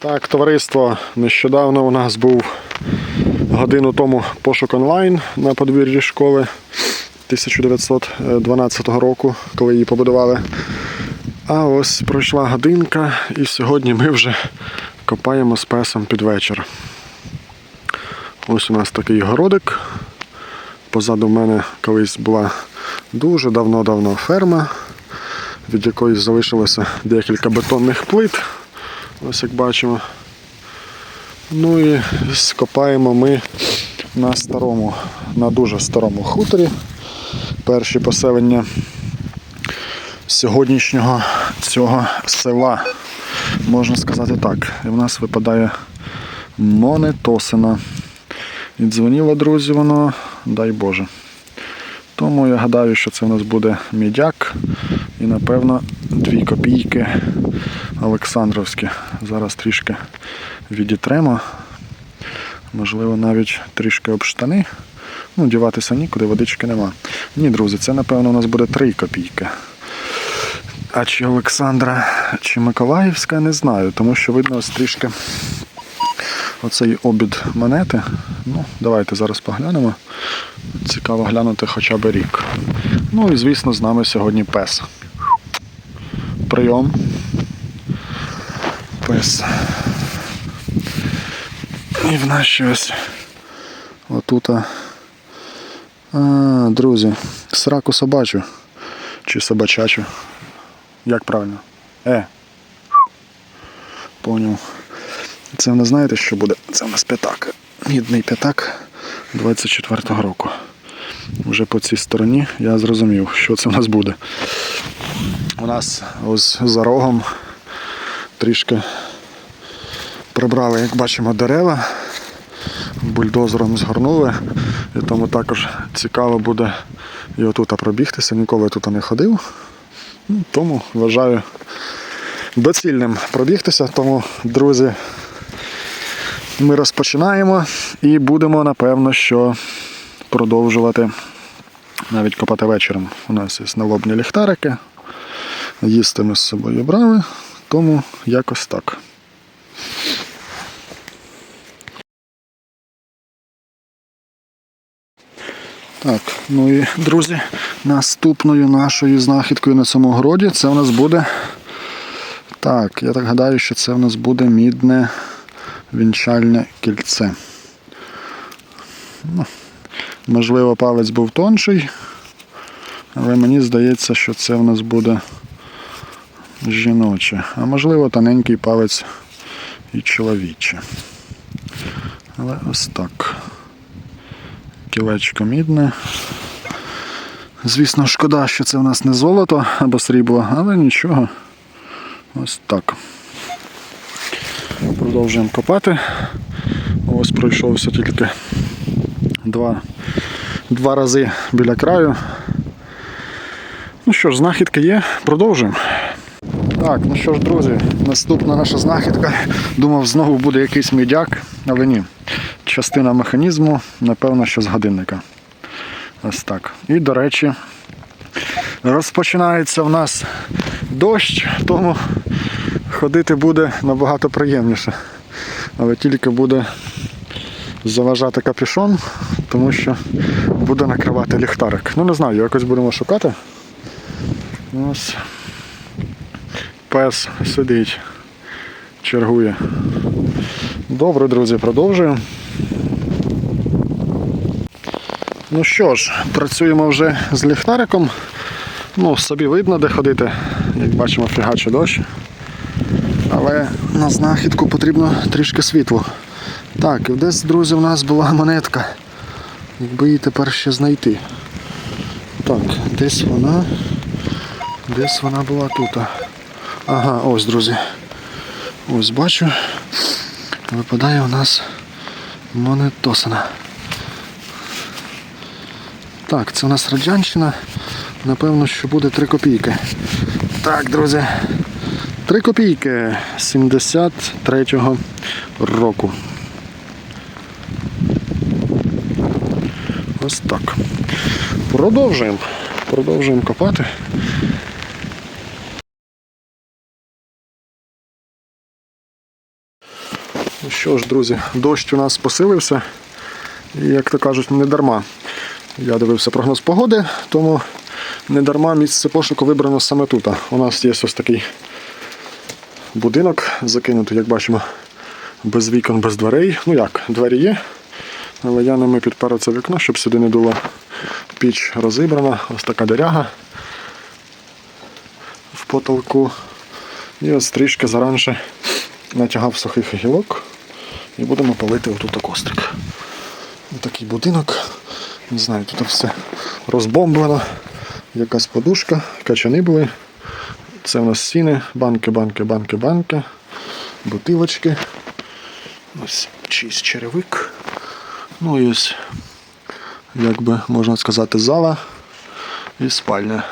Так, товариство, нещодавно у нас був годину тому пошук онлайн на подвір'ї школи 1912 року, коли її побудували. А ось пройшла годинка, і сьогодні ми вже копаємо з песом під вечір. Ось у нас такий городик. Позаду мене колись була дуже давно-давно ферма, від якої залишилося декілька бетонних плит. Ось як бачимо. Ну і скопаємо ми на старому, на дуже старому хуторі. Перші поселення сьогоднішнього цього села, можна сказати так. І в нас випадає монетосина. І дзвоніло, друзі, воно, дай Боже. Тому я гадаю, що це в нас буде мідяк і, напевно, дві копійки Олександровські. Зараз трішки відітремо. Можливо, навіть трішки об штани. Ну, діватися нікуди, водички нема. Ні, друзі, це, напевно, у нас буде три копійки. А чи Олександра, чи Миколаївська, не знаю, тому що видно ось трішки оцей обід монети. Ну, давайте зараз поглянемо. Цікаво глянути хоча б рік. Ну і звісно, з нами сьогодні пес. Прийом. Пес. І в нас ще ось отута. А, друзі, сраку собачу. Чи собачачу. Як правильно? Е. Поняв. Це в нас знаєте, що буде? Це в нас п'ятак. Мідний п'ятак 24-го року. Вже по цій стороні я зрозумів, що це в нас буде. У нас ось за рогом трішки прибрали, як бачимо, дерева. Бульдозером згорнули. І тому також цікаво буде і отут пробігтися. Ніколи тут не ходив. Ну, Тому вважаю доцільним пробігтися. Тому, друзі, ми розпочинаємо і будемо, напевно, що продовжувати навіть копати вечором. У нас є налобні ліхтарики. Їсти ми з собою брали, тому якось так. Так, ну і друзі, наступною нашою знахідкою на цьому городі це у нас буде. Так, я так гадаю, що це у нас буде мідне вінчальне кільце. Ну, можливо, палець був тонший, але мені здається, що це в нас буде жіноче. А можливо, тоненький палець і чоловіче. Але ось так. Кілечко мідне. Звісно, шкода, що це в нас не золото або срібло, але нічого. Ось так. Продовжуємо копати. Ось пройшовся тільки два, два рази біля краю. Ну що ж, знахідка є, продовжуємо. Так, ну що ж, друзі, наступна наша знахідка. Думав, знову буде якийсь мідяк, але ні. Частина механізму, напевно, що з годинника. Ось так. І, до речі, розпочинається в нас дощ, тому ходити буде набагато приємніше. Але тільки буде заважати капюшон, тому що буде накривати ліхтарик. Ну не знаю, якось будемо шукати. Ось. Пес сидить, чергує. Добре, друзі, продовжуємо. Ну що ж, працюємо вже з ліхтариком. Ну, собі видно, де ходити. Як бачимо, фігаче дощ. Але на знахідку потрібно трішки світло. Так, і десь, друзі, у нас була монетка. Якби її тепер ще знайти. Так, десь вона. Десь вона була тут. Ага, ось, друзі. Ось бачу. Випадає у нас монетосина. Так, це у нас радянщина. Напевно, що буде 3 копійки. Так, друзі. 3 копійки 73-го року. Ось так. Продовжуємо. Продовжуємо копати. Ну що ж, друзі, дощ у нас посилився. І, як то кажуть, не дарма. Я дивився прогноз погоди, тому не дарма місце пошуку вибрано саме тут. У нас є ось такий будинок закинутий, як бачимо, без вікон, без дверей. Ну як, двері є, але я ними підперу це вікно, щоб сюди не дуло. Піч розібрана, ось така деряга в потолку. І ось трішки заранше натягав сухих гілок і будемо палити отут кострик. Ось такий будинок. Не знаю, тут все розбомблено. Якась подушка, качани були. Це в нас стіни, банки, банки, банки, банки, бутилочки. Ось чийсь черевик. Ну і ось, як би можна сказати, зала і спальня.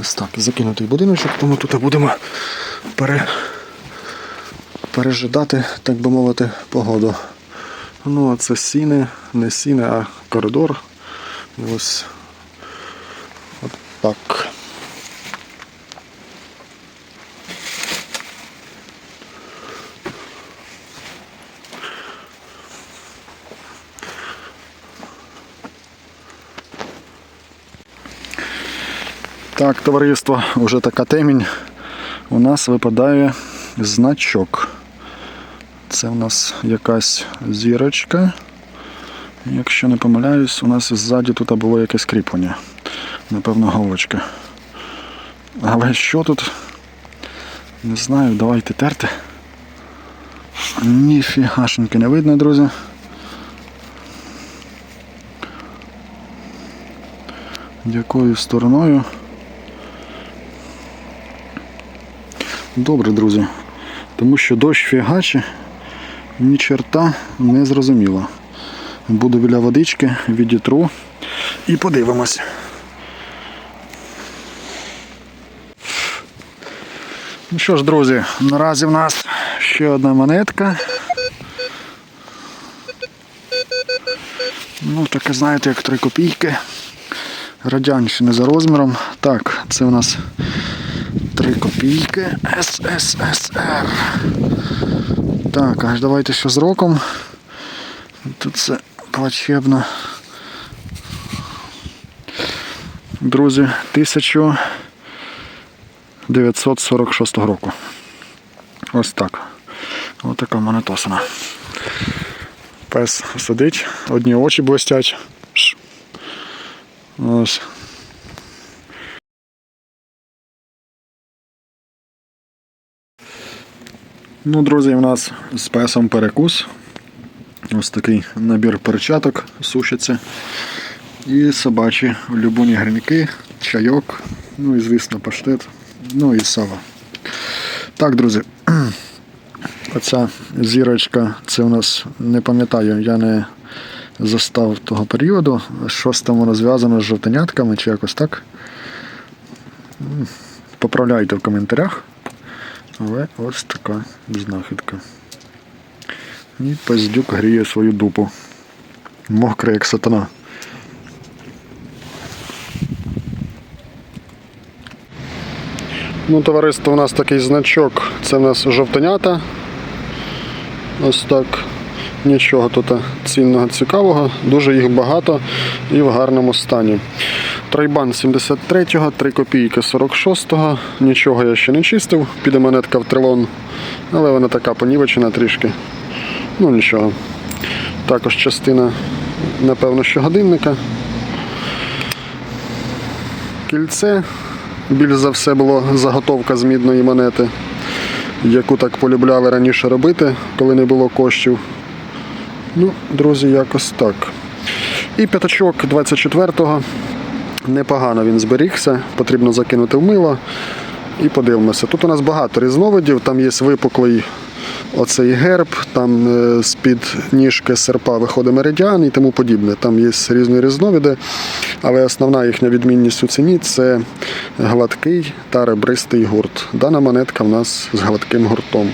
Ось так, закинутий будиночок, тому тут будемо пере... пережидати, так би мовити, погоду. Ну, а це сіни, не сіни, а коридор. І ось от так. Так, товариство, вже така темінь. У нас випадає значок. Це у нас якась зірочка. Якщо не помиляюсь, у нас ззаді тут було якесь кріплення. Напевно, галочка. Але що тут? Не знаю, давайте терти. Ніфігашеньки не видно, друзі. Якою стороною? Добре, друзі. Тому що дощ фігаче, ні черта не зрозуміло. Буду біля водички, відітру і подивимось. Ну що ж, друзі, наразі в нас ще одна монетка. Ну, таке, знаєте, як 3 копійки. Радянщини за розміром. Так, це у нас 3 копійки СССР. Так, аж давайте що з роком. Тут це плачебно. Друзі, 1946 року. Ось так. Ось така монетосина. Пес сидить, одні очі блистять. Ось. Ну, друзі, у нас з песом перекус. Ось такий набір перчаток сушиться. І собачі улюблені грінки, чайок, ну і, звісно, паштет, ну і сало. Так, друзі. Оця зірочка, це у нас не пам'ятаю, я не застав того періоду. Щось там воно зв'язано з жовтенятками чи якось так. Поправляйте в коментарях. Але ось така знахідка. І пиздюк гріє свою дупу. Мокрий як сатана. Ну, товариство, у нас такий значок. Це у нас жовтенята. Ось так. Нічого тут цінного цікавого, дуже їх багато і в гарному стані. Трайбан 73-го, 3 копійки 46-го, нічого я ще не чистив, піде монетка в трилон, але вона така понівечена трішки. Ну нічого. Також частина, напевно, що годинника. Кільце. Більш за все було заготовка з мідної монети, яку так полюбляли раніше робити, коли не було коштів. Ну, друзі, якось так. І п'ятачок 24-го. Непогано він зберігся, потрібно закинути в мило і подивимося. Тут у нас багато різновидів, там є випуклий оцей герб, там е, з-під ніжки серпа виходить меридіан і тому подібне. Там є різні різновиди, але основна їхня відмінність у ціні це гладкий та ребристий гурт. Дана монетка в нас з гладким гуртом.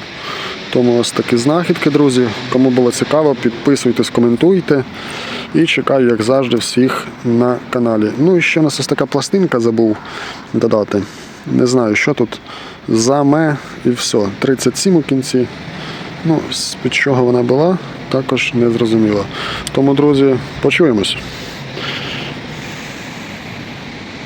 Тому ось такі знахідки, друзі. Кому було цікаво, підписуйтесь, коментуйте. І чекаю, як завжди, всіх на каналі. Ну і ще у нас ось така пластинка забув додати. Не знаю, що тут. Заме і все. 37 у кінці. Ну, з під чого вона була, також не зрозуміло. Тому, друзі, почуємось.